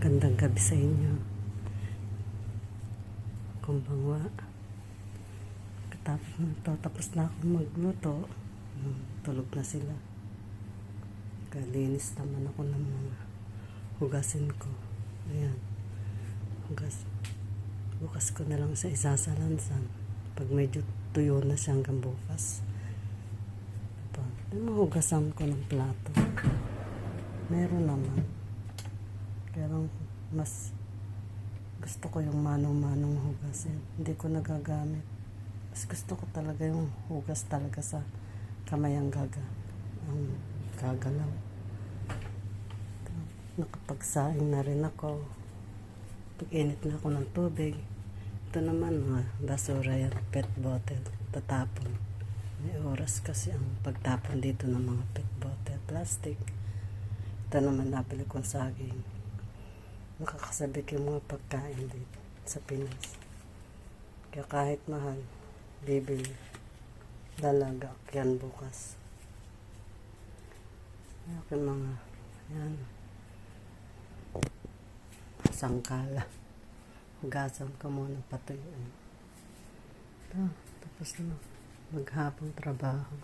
Gandang gabi sa inyo. Kumbangwa. Katapos na to, tapos na ako magluto. Hmm, Tulog na sila. Kalinis naman ako ng mga hugasin ko. Ayan. Hugas. Bukas ko na lang sa isasalansan. Pag medyo tuyo na siya hanggang bukas. Ito. Mahugasan ko ng plato. Meron naman. Pero mas gusto ko yung manong-manong hugasin. Hindi ko nagagamit. Mas gusto ko talaga yung hugas talaga sa kamay ang gaga. Ang gagalaw. Nakapagsaing na rin ako. Pag-init na ako ng tubig. Ito naman mga basura yan. Pet bottle. Tatapon. May oras kasi ang pagtapon dito ng mga pet bottle. Plastic. Ito naman nabili kong saging. Nakakasabik yung mga pagkain dito sa Pinas. Kaya kahit mahal, bibili. Dalaga yan bukas. Akin mga, yan. Sangkala. Hugasan ko muna patuyuin. Ito, tapos na. Maghapong trabaho.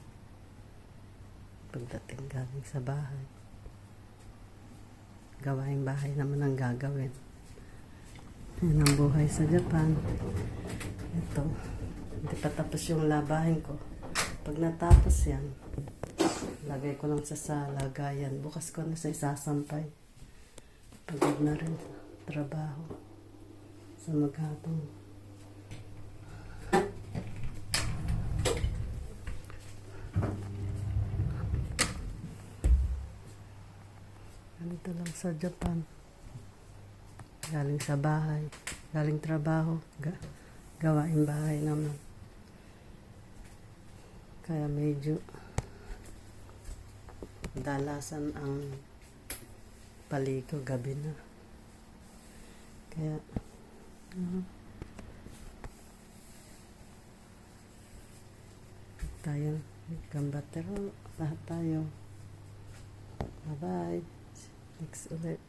Pagdating galing sa bahay gawaing bahay naman ang gagawin. Yan ang buhay sa Japan. Ito. Hindi pa tapos yung labahin ko. Pag natapos yan, lagay ko lang sa sa lagayan. Bukas ko na sa isasampay. Pagod na rin trabaho. Sa maghapong. Ganito lang sa Japan. Galing sa bahay. Galing trabaho. Ga gawain bahay naman. Kaya medyo dalasan ang paligo gabi na. Kaya uh, tayo gambatero lahat tayo. Bye-bye. Excellent.